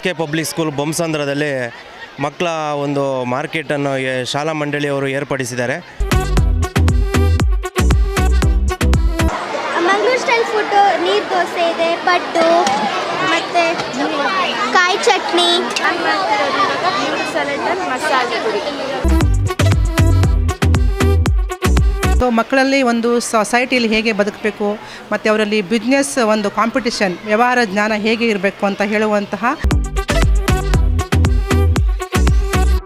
S K public school ಬೊಮ್ಮಸಂದ್ರದಲ್ಲಿ ಮಕ್ಕಳ ಒಂದು ಮಾರ್ಕೆಟನ್ನು ಶಾಲಾ ಮಂಡಳಿಯವರು ಏರ್ಪಡಿಸಿದ್ದಾರೆ. ಮಂಗಳೂರು ಸ್ಟೈಲ್ ಫುಡ್ ನೀರು ದೋಸೆ ಇದೆ ಪಡ್ಡು ಮತ್ತೆ ಕಾಯಿ ಚಟ್ನಿ. ಸೊ ಮಕ್ಕಳಲ್ಲಿ ಒಂದು ಸೊಸೈಟಿಯಲ್ಲಿ ಹೇಗೆ ಬದುಕಬೇಕು ಮತ್ತು ಅವರಲ್ಲಿ ಬಿಸ್ನೆಸ್ ಒಂದು ಕಾಂಪಿಟಿಷನ್ ವ್ಯವಹಾರ ಜ್ಞಾನ ಹೇಗೆ ಇರಬೇಕು ಅಂತ ಹೇಳುವಂತಹ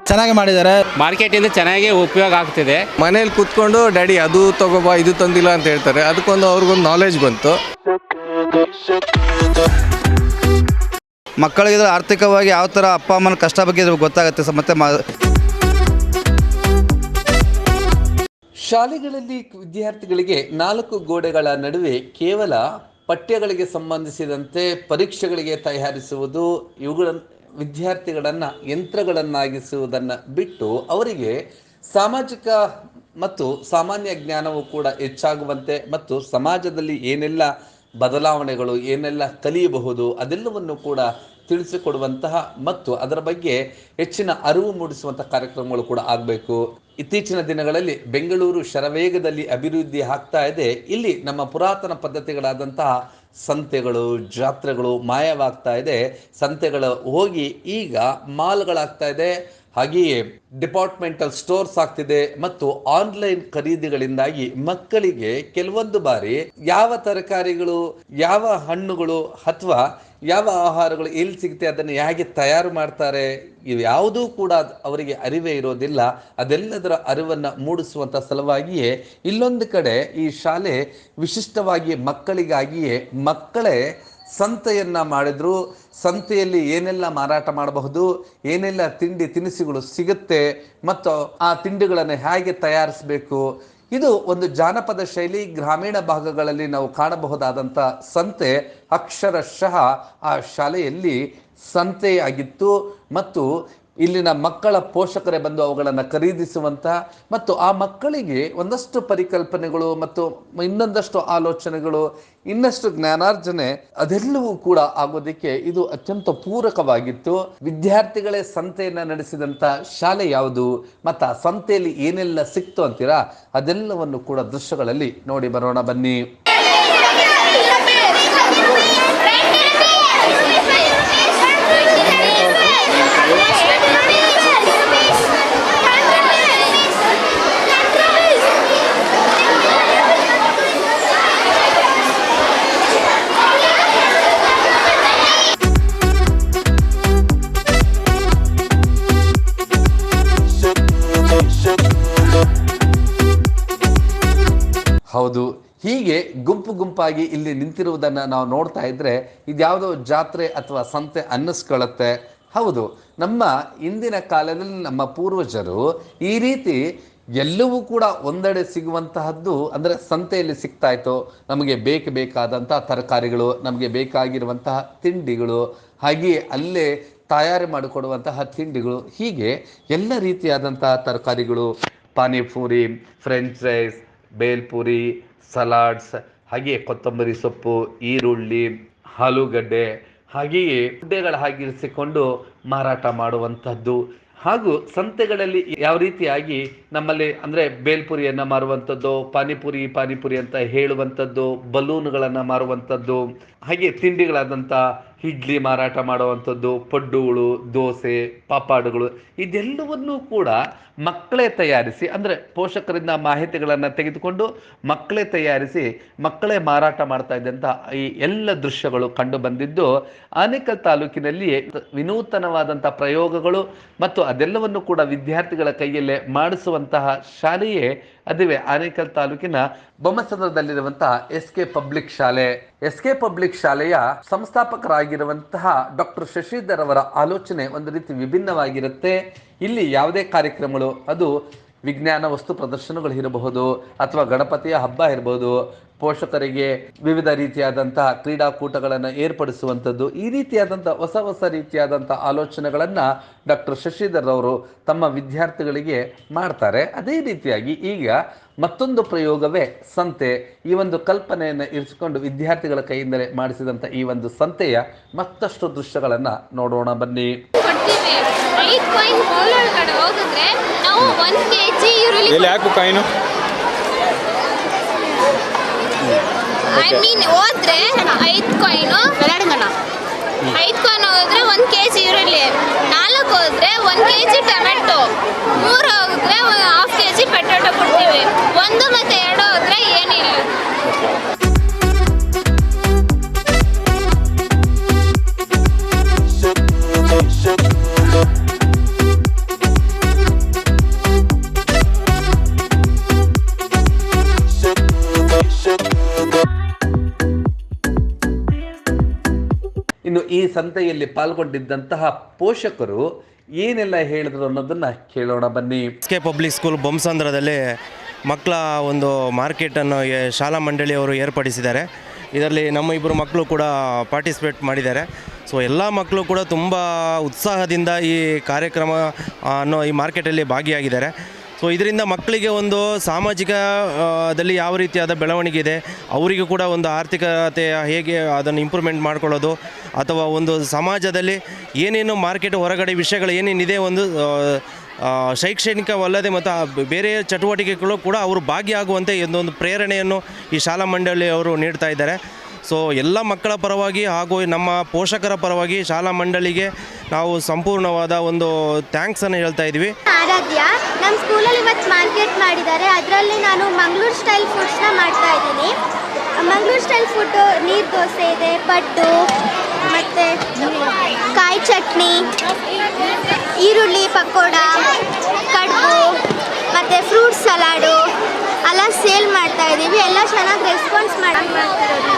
ಚೆನ್ನಾಗಿ ಮಾಡಿದ್ದಾರೆ. ಮಾರ್ಕೆಟಿಂದ ಚೆನ್ನಾಗಿ ಉಪಯೋಗ ಆಗ್ತಿದೆ. ಮನೇಲಿ ಕೂತ್ಕೊಂಡು ಡ್ಯಾಡಿ ಅದು ತಗೋಬಾ ಇದು ತಂದಿಲ್ಲ ಅಂತ ಹೇಳ್ತಾರೆ. ಅದಕ್ಕೊಂದು ಅವ್ರಿಗೊಂದು ನಾಲೆಜ್ ಬಂತು. ಮಕ್ಕಳಿಗೆ ಇದು ಆರ್ಥಿಕವಾಗಿ ಯಾವ ಥರ ಅಪ್ಪ ಅಮ್ಮನ ಕಷ್ಟ ಬಗ್ಗೆ ಗೊತ್ತಾಗುತ್ತೆ ಮತ್ತೆ ಮತ್ತು ಶಾಲೆಗಳಲ್ಲಿ ವಿದ್ಯಾರ್ಥಿಗಳಿಗೆ ನಾಲ್ಕು ಗೋಡೆಗಳ ನಡುವೆ ಕೇವಲ ಪಠ್ಯಗಳಿಗೆ ಸಂಬಂಧಿಸಿದಂತೆ ಪರೀಕ್ಷೆಗಳಿಗೆ ತಯಾರಿಸುವುದು, ಇವುಗಳ ವಿದ್ಯಾರ್ಥಿಗಳನ್ನು ಯಂತ್ರಗಳನ್ನಾಗಿಸುವುದನ್ನು ಬಿಟ್ಟು ಅವರಿಗೆ ಸಾಮಾಜಿಕ ಮತ್ತು ಸಾಮಾನ್ಯ ಜ್ಞಾನವು ಕೂಡ ಹೆಚ್ಚಾಗುವಂತೆ ಮತ್ತು ಸಮಾಜದಲ್ಲಿ ಏನೆಲ್ಲ ಬದಲಾವಣೆಗಳು, ಏನೆಲ್ಲ ಕಲಿಯಬಹುದು ಅದೆಲ್ಲವನ್ನು ಕೂಡ ತಿಳಿಸಿಕೊಡುವಂತಹ ಮತ್ತು ಅದರ ಬಗ್ಗೆ ಹೆಚ್ಚಿನ ಅರಿವು ಮೂಡಿಸುವಂತಹ ಕಾರ್ಯಕ್ರಮಗಳು ಕೂಡ ಆಗಬೇಕು. ಇತ್ತೀಚಿನ ದಿನಗಳಲ್ಲಿ ಬೆಂಗಳೂರು ಶರವೇಗದಲ್ಲಿ ಅಭಿವೃದ್ಧಿ ಆಗ್ತಾ ಇದೆ. ಇಲ್ಲಿ ನಮ್ಮ ಪುರಾತನ ಪದ್ಧತಿಗಳಾದಂತಹ ಸಂತೆಗಳು, ಜಾತ್ರೆಗಳು ಮಾಯವಾಗ್ತಾ ಇದೆ. ಸಂತೆಗಳು ಹೋಗಿ ಈಗ ಮಾಲ್ಗಳಾಗ್ತಾ ಇದೆ. ಹಾಗೆಯೇ ಡಿಪಾರ್ಟ್ಮೆಂಟಲ್ ಸ್ಟೋರ್ಸ್ ಆಗ್ತಿದೆ ಮತ್ತು ಆನ್ಲೈನ್ ಖರೀದಿಗಳಿಂದಾಗಿ ಮಕ್ಕಳಿಗೆ ಕೆಲವೊಂದು ಬಾರಿ ಯಾವ ತರಕಾರಿಗಳು, ಯಾವ ಹಣ್ಣುಗಳು ಅಥವಾ ಯಾವ ಆಹಾರಗಳು ಎಲ್ಲಿ ಸಿಗುತ್ತೆ ಅದನ್ನು ಹೇಗೆ ತಯಾರು ಮಾಡ್ತಾರೆ, ಇವ್ಯಾವುದೂ ಕೂಡ ಅವರಿಗೆ ಅರಿವೇ ಇರೋದಿಲ್ಲ. ಅದೆಲ್ಲದರ ಅರಿವನ್ನು ಮೂಡಿಸುವಂಥ ಸಲುವಾಗಿಯೇ ಇಲ್ಲೊಂದು ಕಡೆ ಈ ಶಾಲೆ ವಿಶಿಷ್ಟವಾಗಿ ಮಕ್ಕಳಿಗಾಗಿಯೇ ಮಕ್ಕಳೇ ಸಂತೆಯನ್ನ ಮಾಡಿದ್ರು, ಸಂತೆಯಲ್ಲಿ ಏನೆಲ್ಲ ಮಾರಾಟ ಮಾಡಬಹುದು, ಏನೆಲ್ಲ ತಿಂಡಿ ತಿನಿಸುಗಳು ಸಿಗುತ್ತೆ, ಮತ್ತು ಆ ತಿಂಡಿಗಳನ್ನು ಹೇಗೆ ತಯಾರಿಸಬೇಕು, ಇದು ಒಂದು ಜಾನಪದ ಶೈಲಿ ಗ್ರಾಮೀಣ ಭಾಗಗಳಲ್ಲಿ ನಾವು ಕಾಣಬಹುದಾದಂಥ ಸಂತೆ. ಅಕ್ಷರಶಃ ಆ ಶಾಲೆಯಲ್ಲಿ ಸಂತೆಯಾಗಿತ್ತು ಮತ್ತು ಇಲ್ಲಿನ ಮಕ್ಕಳ ಪೋಷಕರೇ ಬಂದು ಅವುಗಳನ್ನು ಖರೀದಿಸುವಂಥ ಮತ್ತು ಆ ಮಕ್ಕಳಿಗೆ ಒಂದಷ್ಟು ಪರಿಕಲ್ಪನೆಗಳು ಮತ್ತು ಇನ್ನೊಂದಷ್ಟು ಆಲೋಚನೆಗಳು, ಇನ್ನಷ್ಟು ಜ್ಞಾನಾರ್ಜನೆ ಅದೆಲ್ಲವೂ ಕೂಡ ಆಗೋದಕ್ಕೆ ಇದು ಅತ್ಯಂತ ಪೂರಕವಾಗಿತ್ತು. ವಿದ್ಯಾರ್ಥಿಗಳೇ ಸಂತೆಯನ್ನು ನಡೆಸಿದಂಥ ಶಾಲೆ ಯಾವುದು, ಮತ್ತು ಆ ಸಂತೆಯಲ್ಲಿ ಏನೆಲ್ಲ ಸಿಕ್ತು ಅಂತೀರಾ ಅದೆಲ್ಲವನ್ನು ಕೂಡ ದೃಶ್ಯಗಳಲ್ಲಿ ನೋಡಿ ಬರೋಣ ಬನ್ನಿ. ಹೌದು. ಹೀಗೆ ಗುಂಪು ಗುಂಪಾಗಿ ಇಲ್ಲಿ ನಿಂತಿರುವುದನ್ನು ನಾವು ನೋಡ್ತಾ ಇದ್ರೆ ಇದ್ಯಾವುದೋ ಜಾತ್ರೆ ಅಥವಾ ಸಂತೆ ಅನ್ನಿಸ್ಕೊಳ್ಳುತ್ತೆ ಹೌದು. ನಮ್ಮ ಇಂದಿನ ಕಾಲದಲ್ಲಿ ನಮ್ಮ ಪೂರ್ವಜರು ಈ ರೀತಿ ಎಲ್ಲವೂ ಕೂಡ ಒಂದೆಡೆ ಸಿಗುವಂತಹದ್ದು ಅಂದರೆ ಸಂತೆಯಲ್ಲಿ ಸಿಗ್ತಾ ಇತ್ತು. ನಮಗೆ ಬೇಕು ಬೇಕಾದಂತಹ ತರಕಾರಿಗಳು, ನಮಗೆ ಬೇಕಾಗಿರುವಂತಹ ತಿಂಡಿಗಳು ಹಾಗೆಯೇ ಅಲ್ಲೇ ತಯಾರಿ ಮಾಡಿಕೊಡುವಂತಹ ತಿಂಡಿಗಳು, ಹೀಗೆ ಎಲ್ಲ ರೀತಿಯಾದಂತಹ ತರಕಾರಿಗಳು, panipuri, French fries bhelpuri, salads, ಹಾಗೆಯೇ ಕೊತ್ತಂಬರಿ ಸೊಪ್ಪು, ಈರುಳ್ಳಿ, ಆಲೂಗಡ್ಡೆ, ಹಾಗೆಯೇ ಹುಡ್ಡೆಗಳ ಹಾಗಿರಿಸಿಕೊಂಡು ಮಾರಾಟ ಮಾಡುವಂಥದ್ದು. ಹಾಗೂ ಸಂತೆಗಳಲ್ಲಿ ಯಾವ ರೀತಿಯಾಗಿ ನಮ್ಮಲ್ಲಿ ಅಂದರೆ ಬೇಲ್ಪುರಿಯನ್ನು ಮಾರುವಂಥದ್ದು, ಪಾನಿಪುರಿ ಪಾನಿಪುರಿ ಅಂತ ಹೇಳುವಂಥದ್ದು, ಬಲೂನುಗಳನ್ನು ಮಾರುವಂಥದ್ದು ಹಾಗೆ ತಿಂಡಿಗಳಾದಂಥ ಇಡ್ಲಿ ಮಾರಾಟ ಮಾಡುವಂಥದ್ದು, ಪಡ್ಡುಗಳು, ದೋಸೆ, ಪಾಪಾಡುಗಳು, ಇದೆಲ್ಲವನ್ನೂ ಕೂಡ ಮಕ್ಕಳೇ ತಯಾರಿಸಿ, ಅಂದರೆ ಪೋಷಕರಿಂದ ಮಾಹಿತಿಗಳನ್ನು ತೆಗೆದುಕೊಂಡು ಮಕ್ಕಳೇ ತಯಾರಿಸಿ ಮಕ್ಕಳೇ ಮಾರಾಟ ಮಾಡ್ತಾ ಇದ್ದಂಥ ಈ ಎಲ್ಲ ದೃಶ್ಯಗಳು ಕಂಡು ಬಂದಿದ್ದು, ಆನೇಕಲ್ ತಾಲೂಕಿನಲ್ಲಿ ವಿನೂತನವಾದಂಥ ಪ್ರಯೋಗಗಳು ಮತ್ತು ಅದೆಲ್ಲವನ್ನು ಕೂಡ ವಿದ್ಯಾರ್ಥಿಗಳ ಕೈಯಲ್ಲೇ ಮಾಡಿಸುವಂತಹ ಶಾಲೆಯೇ ಅದುವೆ ಆನೇಕಲ್ ತಾಲೂಕಿನ ಬೊಮ್ಮಸಂದ್ರದಲ್ಲಿರುವಂತಹ ಎಸ್ ಕೆ ಪಬ್ಲಿಕ್ ಶಾಲೆ. ಎಸ್ ಕೆ ಪಬ್ಲಿಕ್ ಶಾಲೆಯ ಸಂಸ್ಥಾಪಕರಾಗಿರುವಂತಹ ಡಾಕ್ಟರ್ ಶಶಿಧರ್ ಅವರ ಆಲೋಚನೆ ಒಂದು ರೀತಿ ವಿಭಿನ್ನವಾಗಿರುತ್ತೆ. ಇಲ್ಲಿ ಯಾವುದೇ ಕಾರ್ಯಕ್ರಮಗಳು ಅದು ವಿಜ್ಞಾನ ವಸ್ತು ಪ್ರದರ್ಶನಗಳು ಇರಬಹುದು ಅಥವಾ ಗಣಪತಿಯ ಹಬ್ಬ ಇರಬಹುದು. ಪೋಷಕರಿಗೆ ವಿವಿಧ ರೀತಿಯಾದಂತಹ ಕ್ರೀಡಾಕೂಟಗಳನ್ನು ಏರ್ಪಡಿಸುವಂಥದ್ದು, ಈ ರೀತಿಯಾದಂಥ ಹೊಸ ಹೊಸ ರೀತಿಯಾದಂಥ ಆಲೋಚನೆಗಳನ್ನು ಡಾಕ್ಟರ್ ಶಶಿಧರ್ ಅವರು ತಮ್ಮ ವಿದ್ಯಾರ್ಥಿಗಳಿಗೆ ಮಾಡ್ತಾರೆ. ಅದೇ ರೀತಿಯಾಗಿ ಈಗ ಮತ್ತೊಂದು ಪ್ರಯೋಗವೇ ಸಂತೆ. ಈ ಒಂದು ಕಲ್ಪನೆಯನ್ನು ಇರಿಸಿಕೊಂಡು ವಿದ್ಯಾರ್ಥಿಗಳ ಕೈಯಿಂದಲೇ ಮಾಡಿಸಿದಂಥ ಈ ಒಂದು ಸಂತೆಯ ಮತ್ತಷ್ಟು ದೃಶ್ಯಗಳನ್ನು ನೋಡೋಣ ಬನ್ನಿ. ಐದು ಕಾಯಿನ್ ಹೋಗಿದ್ರೆ ನಾವು ಒಂದು ಕೆ ಜಿ ಈರುಳ್ಳಿ ಎಲ್ಲಿ ಹಾಕು ಕಾಯಿನು ಐ ಮೀನ್ ಹೋದ್ರೆ ಐದು ಕಾಯಿನು ಐದು ಕಾಯಿನ್ ಹೋದ್ರೆ ಒಂದು ಕೆ ಜಿ ಈರುಳ್ಳಿ. ನಾಲ್ಕು ಹೋದ್ರೆ ಒಂದು ಕೆ ಜಿ ಟೊಮೆಟೊ. ಇನ್ನು ಈ ಸಂತೆಯಲ್ಲಿ ಪಾಲ್ಗೊಂಡಿದ್ದಂತಹ ಪೋಷಕರು ಏನೆಲ್ಲ ಹೇಳಿದ್ರು ಅನ್ನೋದನ್ನ ಕೇಳೋಣ ಬನ್ನಿ. ಕೆ ಪಬ್ಲಿಕ್ ಸ್ಕೂಲ್ ಬೊಮ್ಮಸಂದ್ರದಲ್ಲಿ ಮಕ್ಕಳ ಒಂದು ಮಾರ್ಕೆಟನ್ನು ಎ- ಶಾಲಾ ಮಂಡಳಿಯವರು ಏರ್ಪಡಿಸಿದ್ದಾರೆ. ಇದರಲ್ಲಿ ನಮ್ಮ ಇಬ್ಬರು ಮಕ್ಕಳು ಕೂಡ ಪಾರ್ಟಿಸಿಪೇಟ್ ಮಾಡಿದ್ದಾರೆ. ಸೊ ಎಲ್ಲ ಮಕ್ಕಳು ಕೂಡ ತುಂಬ ಉತ್ಸಾಹದಿಂದ ಈ ಕಾರ್ಯಕ್ರಮ ಅನ್ನೋ ಈ ಮಾರ್ಕೆಟಲ್ಲಿ ಭಾಗಿಯಾಗಿದ್ದಾರೆ. ಸೊ ಇದರಿಂದ ಮಕ್ಕಳಿಗೆ ಒಂದು ಸಾಮಾಜಿಕದಲ್ಲಿ ಯಾವ ರೀತಿಯಾದ ಬೆಳವಣಿಗೆ ಇದೆ, ಅವರಿಗೂ ಕೂಡ ಒಂದು ಆರ್ಥಿಕತೆಯ ಹೇಗೆ ಅದನ್ನು ಇಂಪ್ರೂವ್ಮೆಂಟ್ ಮಾಡ್ಕೊಳ್ಳೋದು, ಅಥವಾ ಒಂದು ಸಮಾಜದಲ್ಲಿ ಏನೇನು ಮಾರ್ಕೆಟ್ ಹೊರಗಡೆ ವಿಷಯಗಳು ಏನೇನಿದೆ ಒಂದು ಶೈಕ್ಷಣಿಕವಲ್ಲದೆ ಮತ್ತು ಬೇರೆ ಚಟುವಟಿಕೆಗಳು ಕೂಡ ಅವರು ಭಾಗಿಯಾಗುವಂತೆ ಒಂದು ಪ್ರೇರಣೆಯನ್ನು ಈ ಶಾಲಾ ಮಂಡಳಿಯವರು ನೀಡ್ತಾ ಇದ್ದಾರೆ. ಸೊ ಎಲ್ಲ ಮಕ್ಕಳ ಪರವಾಗಿ ಹಾಗೂ ನಮ್ಮ ಪೋಷಕರ ಪರವಾಗಿ ಶಾಲಾ ಮಂಡಳಿಗೆ ನಾವು ಸಂಪೂರ್ಣವಾದ ಒಂದು ಥ್ಯಾಂಕ್ಸನ್ನು ಹೇಳ್ತಾ ಇದ್ವಿ ಆರಾಧ್ಯ ನಮ್ಮ ಸ್ಕೂಲಲ್ಲಿ ಇವತ್ತು ಮಾರ್ಕೆಟ್ ಮಾಡಿದ್ದಾರೆ ಅದರಲ್ಲಿ ನಾನು ಮಂಗಳೂರು ಸ್ಟೈಲ್ ಫುಡ್ಸ್ನ ಮಾಡ್ತಾ ಇದ್ದೀನಿ. ಮಂಗಳೂರು ಸ್ಟೈಲ್ ಫುಡ್ ನೀರು ದೋಸೆ ಇದೆ, ಪಡ್ಡು, ಮತ್ತು ಕಾಯಿ ಚಟ್ನಿ, ಈರುಳ್ಳಿ ಪಕೋಡ, ಕಡ್ಬು, ಮತ್ತು ಫ್ರೂಟ್ ಸಲಾಡು ಸೇಲ್ ಮಾಡ್ತಾ ಇದ್ದೀವಿ. ಎಲ್ಲ ಚೆನ್ನಾಗಿ ರೆಸ್ಪಾನ್ಸ್ ಮಾಡಿ. ಮಾಡ್ತಿರೋದು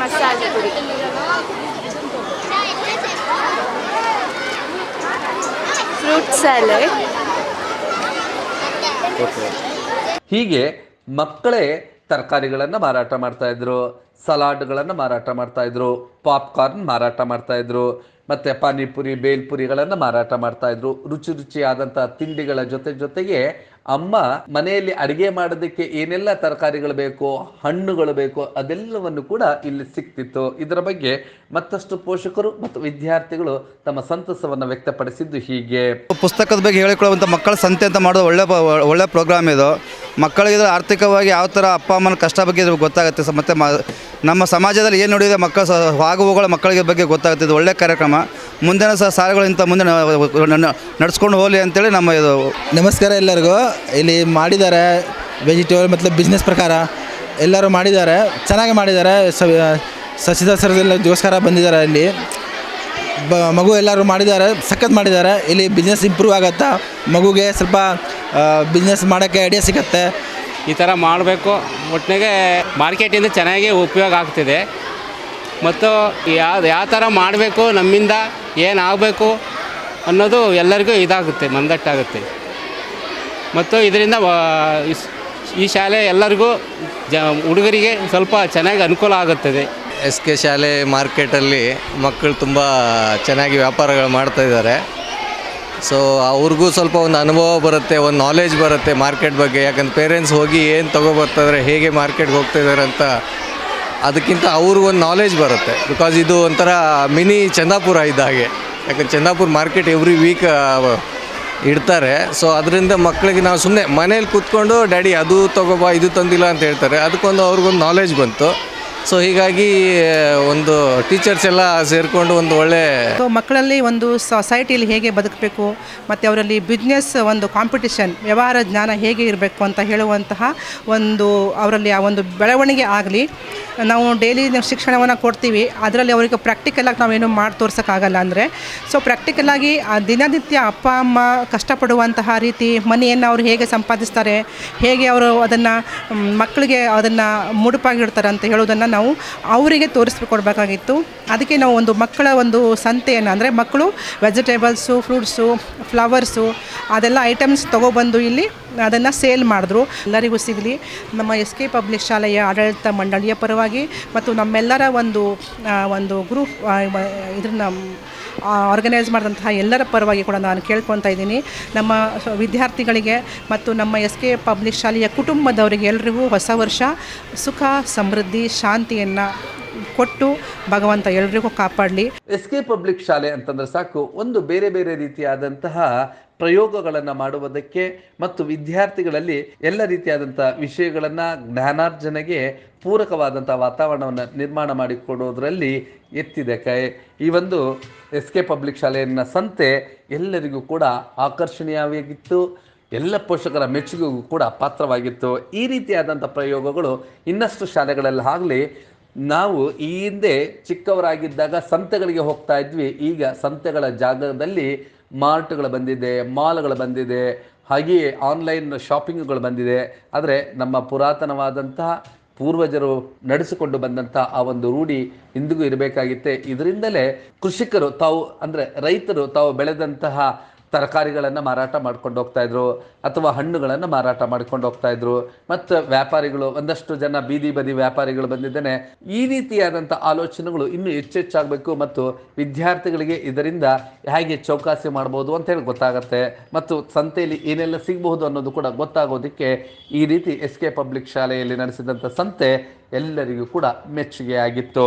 ಮಸಾಲೆ ಪುಡಿ ಫ್ರೂಟ್ ಸ್ಯಾಲೆಡ್ ಹೀಗೆ ಮಕ್ಕಳೇ ತರಕಾರಿಗಳನ್ನು ಮಾರಾಟ ಮಾಡ್ತಾ ಇದ್ರು ಸಲಾಡ್ಗಳನ್ನು ಮಾರಾಟ ಮಾಡ್ತಾ ಇದ್ರು ಪಾಪ್ಕಾರ್ನ್ ಮಾರಾಟ ಮಾಡ್ತಾ ಇದ್ರು ಮತ್ತೆ ಪಾನಿಪುರಿ ಬೇಲ್ಪುರಿಗಳನ್ನು ಮಾರಾಟ ಮಾಡ್ತಾ ಇದ್ರು ರುಚಿ ರುಚಿಯಾದಂಥ ತಿಂಡಿಗಳ ಜೊತೆ ಜೊತೆಗೆ ಅಮ್ಮ ಮನೆಯಲ್ಲಿ ಅಡಿಗೆ ಮಾಡೋದಕ್ಕೆ ಏನೆಲ್ಲ ತರಕಾರಿಗಳು ಬೇಕೋ ಹಣ್ಣುಗಳು ಬೇಕೋ ಅದೆಲ್ಲವನ್ನು ಕೂಡ ಇಲ್ಲಿ ಸಿಕ್ತಿತ್ತು. ಇದರ ಬಗ್ಗೆ ಮತ್ತಷ್ಟು ಪೋಷಕರು ಮತ್ತು ವಿದ್ಯಾರ್ಥಿಗಳು ತಮ್ಮ ಸಂತಸವನ್ನು ವ್ಯಕ್ತಪಡಿಸಿದ್ದು ಹೀಗೆ. ಪುಸ್ತಕದ ಬಗ್ಗೆ ಹೇಳಿಕೊಳ್ಳುವಂಥ ಮಕ್ಕಳ ಸಂತೆ ಅಂತ ಮಾಡೋದು ಒಳ್ಳೆ ಒಳ್ಳೆ ಪ್ರೋಗ್ರಾಮ್ ಇದು. ಮಕ್ಕಳಿಗೆ ಆರ್ಥಿಕವಾಗಿ ಯಾವ ಥರ ಅಪ್ಪ ಅಮ್ಮನ ಕಷ್ಟ ಬಗ್ಗೆ ಗೊತ್ತಾಗುತ್ತೆ. ಮತ್ತೆ ನಮ್ಮ ಸಮಾಜದಲ್ಲಿ ಏನು ನೋಡಿದೆ ಮಕ್ಕಳ ಆಗುವುಗಳ ಆಗು ಮಕ್ಕಳಿಗೆ ಬಗ್ಗೆ ಗೊತ್ತಾಗುತ್ತೆ. ಇದು ಒಳ್ಳೆ ಕಾರ್ಯಕ್ರಮ. ಮುಂದಿನ ಸಹ ಸಾಲುಗಳು ಇಂಥ ಮುಂದೆ ನಡೆಸ್ಕೊಂಡು ಹೋಗಲಿ ಅಂತೇಳಿ ನಮ್ಮ ಇದು ನಮಸ್ಕಾರ ಎಲ್ಲರಿಗೂ. ಇಲ್ಲಿ ಮಾಡಿದ್ದಾರೆ ವೆಜಿಟೇಬಲ್ ಮತ್ತು ಬಿಸ್ನೆಸ್ ಪ್ರಕಾರ. ಎಲ್ಲರೂ ಮಾಡಿದ್ದಾರೆ, ಚೆನ್ನಾಗಿ ಮಾಡಿದ್ದಾರೆ. ಸಚಿದ ಸರ್ದೆಲ್ಲ ಜೋಸ್ಕರ ಬಂದಿದ್ದಾರೆ ಇಲ್ಲಿ. ಬ, ಮಗು ಎಲ್ಲರೂ ಮಾಡಿದ್ದಾರೆ, ಸಖತ್ ಮಾಡಿದ್ದಾರೆ. ಇಲ್ಲಿ ಬಿಸ್ನೆಸ್ ಇಂಪ್ರೂವ್ ಆಗುತ್ತಾ? ಮಗುಗೆ ಸ್ವಲ್ಪ ಬಿಸ್ನೆಸ್ ಮಾಡೋಕ್ಕೆ ಐಡಿಯಾ ಸಿಗುತ್ತೆ. ಈ ಥರ ಮಾಡಬೇಕು. ಒಟ್ಟಿನಾಗೆ ಮಾರ್ಕೆಟಿಂದ ಚೆನ್ನಾಗಿ ಉಪಯೋಗ ಆಗ್ತಿದೆ. ಮತ್ತು ಯಾವ ಯಾವ ಥರ ಮಾಡಬೇಕು, ನಮ್ಮಿಂದ ಏನಾಗಬೇಕು ಅನ್ನೋದು ಎಲ್ಲರಿಗೂ ಇದಾಗುತ್ತೆ, ಮಂದಟ್ಟಾಗುತ್ತೆ. ಮತ್ತು ಇದರಿಂದ ಈ ಶಾಲೆ ಎಲ್ಲರಿಗೂ ಜ ಹುಡುಗರಿಗೆ ಸ್ವಲ್ಪ ಚೆನ್ನಾಗಿ ಅನುಕೂಲ ಆಗುತ್ತದೆ. ಎಸ್ ಕೆ ಶಾಲೆ ಮಾರ್ಕೆಟಲ್ಲಿ ಮಕ್ಕಳು ತುಂಬ ಚೆನ್ನಾಗಿ ವ್ಯಾಪಾರಗಳು ಮಾಡ್ತಾಯಿದ್ದಾರೆ ಸೊ ಅವ್ರಿಗೂ ಸ್ವಲ್ಪ ಒಂದು ಅನುಭವ ಬರುತ್ತೆ, ಒಂದು ನಾಲೆಜ್ ಬರುತ್ತೆ ಮಾರ್ಕೆಟ್ ಬಗ್ಗೆ. ಯಾಕಂದ್ರೆ ಪೇರೆಂಟ್ಸ್ ಹೋಗಿ ಏನು ತೊಗೊಬರ್ತಾರೆ ಹೇಗೆ ಮಾರ್ಕೆಟ್ಗೆ ಹೋಗ್ತಿದ್ದಾರೆ ಅಂತ ಅದಕ್ಕಿಂತ ಅವ್ರಿಗೊಂದು ನಾಲೆಜ್ ಬರುತ್ತೆ. ಬಿಕಾಸ್ ಇದು ಒಂಥರ ಮಿನಿ ಚಂದಾಪುರ ಇದ್ದ ಹಾಗೆ. ಯಾಕಂದ್ರೆ ಚಂದಾಪುರ ಮಾರ್ಕೆಟ್ ಎವ್ರಿ ವೀಕ್ ಇಡ್ತಾರೆ. ಸೊ ಅದರಿಂದ ಮಕ್ಕಳಿಗೆ ನಾವು ಸುಮ್ಮನೆ ಮನೇಲಿ ಕೂತ್ಕೊಂಡು, ಡ್ಯಾಡಿ, ಅದು ತೊಗೊಬಾ, ಇದು ತಂದಿಲ್ಲ ಅಂತ ಹೇಳ್ತಾರೆ. ಅದಕ್ಕೊಂದು ಅವ್ರಿಗೊಂದು ನಾಲೆಜ್ ಬಂತು. ಸೊ ಹೀಗಾಗಿ ಒಂದು ಟೀಚರ್ಸ್ ಎಲ್ಲ ಸೇರಿಕೊಂಡು ಒಂದು ಒಳ್ಳೆ ಸೊ ಮಕ್ಕಳಲ್ಲಿ ಒಂದು ಸೊಸೈಟಿಯಲ್ಲಿ ಹೇಗೆ ಬದುಕಬೇಕು, ಮತ್ತು ಅವರಲ್ಲಿ ಬಿಸ್ನೆಸ್ ಒಂದು ಕಾಂಪಿಟಿಷನ್ ವ್ಯವಹಾರ ಜ್ಞಾನ ಹೇಗೆ ಇರಬೇಕು ಅಂತ ಹೇಳುವಂತಹ ಒಂದು ಅವರಲ್ಲಿ ಆ ಒಂದು ಬೆಳವಣಿಗೆ ಆಗಲಿ, ನಾವು ಡೈಲಿ ಶಿಕ್ಷಣವನ್ನು ಕೊಡ್ತೀವಿ. ಅದರಲ್ಲಿ ಅವರಿಗೆ ಪ್ರಾಕ್ಟಿಕಲಾಗಿ ನಾವೇನು ಮಾಡಿ ತೋರ್ಸೋಕ್ಕಾಗಲ್ಲ ಅಂದರೆ ಸೊ ಪ್ರಾಕ್ಟಿಕಲಾಗಿ ಆ ದಿನನಿತ್ಯ ಅಪ್ಪ, ಅಮ್ಮ ಕಷ್ಟಪಡುವಂತಹ ರೀತಿ, ಮನೆಯನ್ನು ಅವರು ಹೇಗೆ ಸಂಪಾದಿಸ್ತಾರೆ, ಹೇಗೆ ಅವರು ಅದನ್ನು ಮಕ್ಕಳಿಗೆ ಅದನ್ನು ಮುಡುಪಾಗಿಡ್ತಾರೆ ಅಂತ ಹೇಳೋದನ್ನು ನಾವು ಅವರಿಗೆ ತೋರಿಸ್ಕೊಡ್ಬೇಕಾಗಿತ್ತು ಅದಕ್ಕೆ ನಾವು ಒಂದು ಮಕ್ಕಳ ಒಂದು ಸಂತೆಯನ್ನು, ಅಂದರೆ ಮಕ್ಕಳು ವೆಜಿಟೇಬಲ್ಸು, ಫ್ರೂಟ್ಸು, ಫ್ಲವರ್ಸು, ಅದೆಲ್ಲ ಐಟಮ್ಸ್ ತೊಗೊಬಂದು ಇಲ್ಲಿ ಅದನ್ನು ಸೇಲ್ ಮಾಡಿದ್ರು. ಎಲ್ಲರಿಗೂ ಸಿಗಲಿ, ನಮ್ಮ ಎಸ್ ಕೆ ಪಬ್ಲಿಕ್ ಶಾಲೆಯ ಆಡಳಿತ ಮಂಡಳಿಯ ಪರವಾಗಿ ಮತ್ತು ನಮ್ಮೆಲ್ಲರ ಒಂದು ಒಂದು ಗ್ರೂಪ್ ಇದನ್ನ ಆರ್ಗನೈಸ್ ಮಾಡಿದಂತಹ ಎಲ್ಲರ ಪರವಾಗಿ ಕೂಡ ನಾನು ಕೇಳ್ಕೊತಾ ಇದ್ದೀನಿ. ನಮ್ಮ ವಿದ್ಯಾರ್ಥಿಗಳಿಗೆ ಮತ್ತು ನಮ್ಮ ಎಸ್ ಕೆ ಪಬ್ಲಿಕ್ ಶಾಲೆಯ ಕುಟುಂಬದವರಿಗೆ ಎಲ್ಲರಿಗೂ ಹೊಸ ವರ್ಷ, ಸುಖ, ಸಮೃದ್ಧಿ, ಶಾಂತಿಯನ್ನು ಕೊಟ್ಟು ಭಗವಂತ ಎಲ್ರಿಗೂ ಕಾಪಾಡಲಿ. ಎಸ್ ಕೆ ಪಬ್ಲಿಕ್ ಶಾಲೆ ಅಂತಂದ್ರೆ ಸಾಕು, ಒಂದು ಬೇರೆ ಬೇರೆ ರೀತಿಯಾದಂತಹ ಪ್ರಯೋಗಗಳನ್ನು ಮಾಡುವುದಕ್ಕೆ ಮತ್ತು ವಿದ್ಯಾರ್ಥಿಗಳಲ್ಲಿ ಎಲ್ಲ ರೀತಿಯಾದಂಥ ವಿಷಯಗಳನ್ನು ಜ್ಞಾನಾರ್ಜನೆಗೆ ಪೂರಕವಾದಂಥ ವಾತಾವರಣವನ್ನು ನಿರ್ಮಾಣ ಮಾಡಿಕೊಡೋದ್ರಲ್ಲಿ ಎತ್ತಿದೆ ಕೈ. ಈ ಒಂದು ಎಸ್ ಕೆ ಪಬ್ಲಿಕ್ ಶಾಲೆಯನ್ನ ಸಂತೆ ಎಲ್ಲರಿಗೂ ಕೂಡ ಆಕರ್ಷಣೀಯವಾಗಿತ್ತು, ಎಲ್ಲ ಪೋಷಕರ ಮೆಚ್ಚುಗೆಗೂ ಕೂಡ ಪಾತ್ರವಾಗಿತ್ತು. ಈ ರೀತಿಯಾದಂಥ ಪ್ರಯೋಗಗಳು ಇನ್ನಷ್ಟು ಶಾಲೆಗಳಲ್ಲಿ ಆಗಲಿ ನಾವು ಈ ಹಿಂದೆ ಚಿಕ್ಕವರಾಗಿದ್ದಾಗ ಸಂತೆಗಳಿಗೆ ಹೋಗ್ತಾ ಇದ್ವಿ. ಈಗ ಸಂತೆಗಳ ಜಾಗದಲ್ಲಿ ಮಾರ್ಟ್ಗಳು ಬಂದಿದೆ, ಮಾಲ್ಗಳು ಬಂದಿದೆ, ಹಾಗೆಯೇ ಆನ್ಲೈನ್ ಶಾಪಿಂಗ್ಗಳು ಬಂದಿದೆ. ಆದರೆ ನಮ್ಮ ಪುರಾತನವಾದಂತಹ ಪೂರ್ವಜರು ನಡೆಸಿಕೊಂಡು ಬಂದಂಥ ಆ ಒಂದು ರೂಢಿ ಇಂದಿಗೂ ಇರಬೇಕಾಗಿತ್ತೆ. ಇದರಿಂದಲೇ ಕೃಷಿಕರು ತಾವು ಅಂದರೆ ರೈತರು ತಾವು ಬೆಳೆದಂತಹ ತರಕಾರಿಗಳನ್ನು ಮಾರಾಟ ಮಾಡ್ಕೊಂಡು ಹೋಗ್ತಾ ಇದ್ರು, ಅಥವಾ ಹಣ್ಣುಗಳನ್ನು ಮಾರಾಟ ಮಾಡ್ಕೊಂಡು ಹೋಗ್ತಾ ಇದ್ರು, ಮತ್ತು ವ್ಯಾಪಾರಿಗಳು, ಒಂದಷ್ಟು ಜನ ಬೀದಿ ಬದಿ ವ್ಯಾಪಾರಿಗಳು ಬಂದಿದ್ದೇನೆ. ಈ ರೀತಿಯಾದಂಥ ಆಲೋಚನೆಗಳು ಇನ್ನೂ ಹೆಚ್ಚೆಚ್ಚಾಗಬೇಕು ಮತ್ತು ವಿದ್ಯಾರ್ಥಿಗಳಿಗೆ ಇದರಿಂದ ಹೇಗೆ ಚೌಕಾಸಿ ಮಾಡ್ಬೋದು ಅಂತ ಹೇಳಿ ಗೊತ್ತಾಗತ್ತೆ. ಮತ್ತು ಸಂತೆಯಲ್ಲಿ ಏನೆಲ್ಲ ಸಿಗಬಹುದು ಅನ್ನೋದು ಕೂಡ ಗೊತ್ತಾಗೋದಕ್ಕೆ ಈ ರೀತಿ ಎಸ್ ಕೆ ಪಬ್ಲಿಕ್ ಶಾಲೆಯಲ್ಲಿ ನಡೆಸಿದಂಥ ಸಂತೆ ಎಲ್ಲರಿಗೂ ಕೂಡ ಮೆಚ್ಚುಗೆಯಾಗಿತ್ತು.